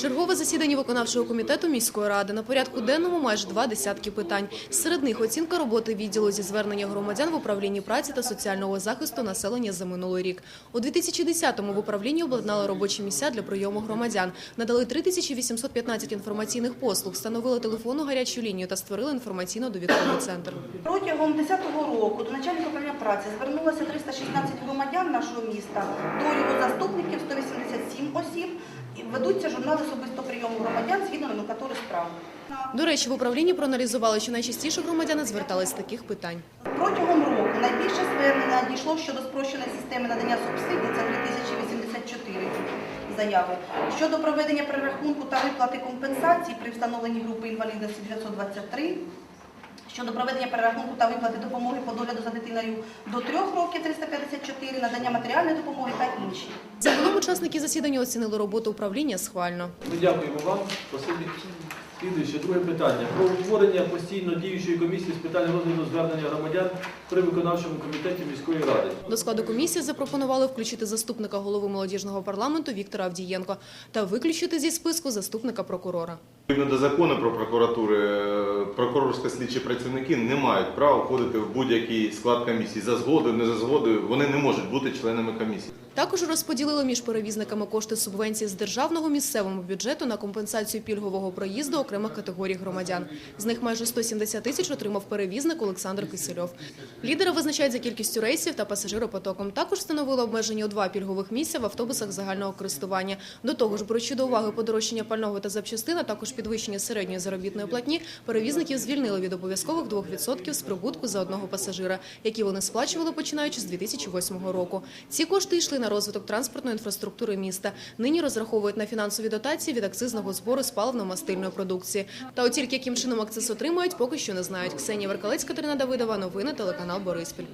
Чергове засідання виконавчого комітету міської ради. На порядку денному майже два десятки питань. Серед них оцінка роботи відділу зі звернення громадян в управлінні праці та соціального захисту населення за минулий рік. У 2010-му в управлінні обладнали робочі місця для прийому громадян, надали 3815 інформаційних послуг, встановили телефонну гарячу лінію та створили інформаційно-довідковий центр. Протягом 10-го року до начальника управління праці звернулося 316 громадян нашого міста, до його заступників 187 осіб. І ведуться журнали особисто прийому громадян згідно номенклатури справ. До речі, в управлінні проаналізували, що найчастіше громадяни звертались з таких питань. Протягом року найбільше звернення надійшло щодо спрощеної системи надання субсидій, це 3084 заяви. Щодо проведення перерахунку та виплати компенсацій при встановленні групи інвалідності 923, щодо проведення перерахунку та виплати допомоги по догляду за дитиною до 3 років 354, надання матеріальної допомоги та інші. Загалом учасники засідання оцінили роботу управління схвально. Ми дякуємо вам. Слідуюче, друге питання. Про утворення постійно діючої комісії з питань розгляду звернення громадян при виконавчому комітеті міської ради. До складу комісії запропонували включити заступника голови молодіжного парламенту Віктора Авдієнко та виключити зі списку заступника прокурора. Відповідно до закону про прокуратури, е, прокурорсько-слідчі працівники не мають права входити в будь-який склад комісії. За згодою, не за згодою, вони не можуть бути членами комісії. Також розподілили між перевізниками кошти субвенції з державного місцевого бюджету на компенсацію пільгового проїзду окремих категорій громадян. З них майже 170 тисяч отримав перевізник Олександр Кисельов. Лідера визначають за кількістю рейсів та пасажиропотоком. Також встановили обмеження у два пільгових місця в автобусах загального користування. До того ж, беручи до уваги подорожчання пального та запчастин, а також підвищення середньої заробітної платні, перевізників звільнили від обов'язкових 2% з прибутку за одного пасажира, які вони сплачували починаючи з 2008 року. Ці кошти йшли на розвиток транспортної інфраструктури міста. Нині розраховують на фінансові дотації від акцизного збору з паливно-мастильної продукції. Та от тільки яким чином акциз отримають, поки що не знають. Ксенія Веркалець, Катерина Давидова, новини телеканал Бориспіль.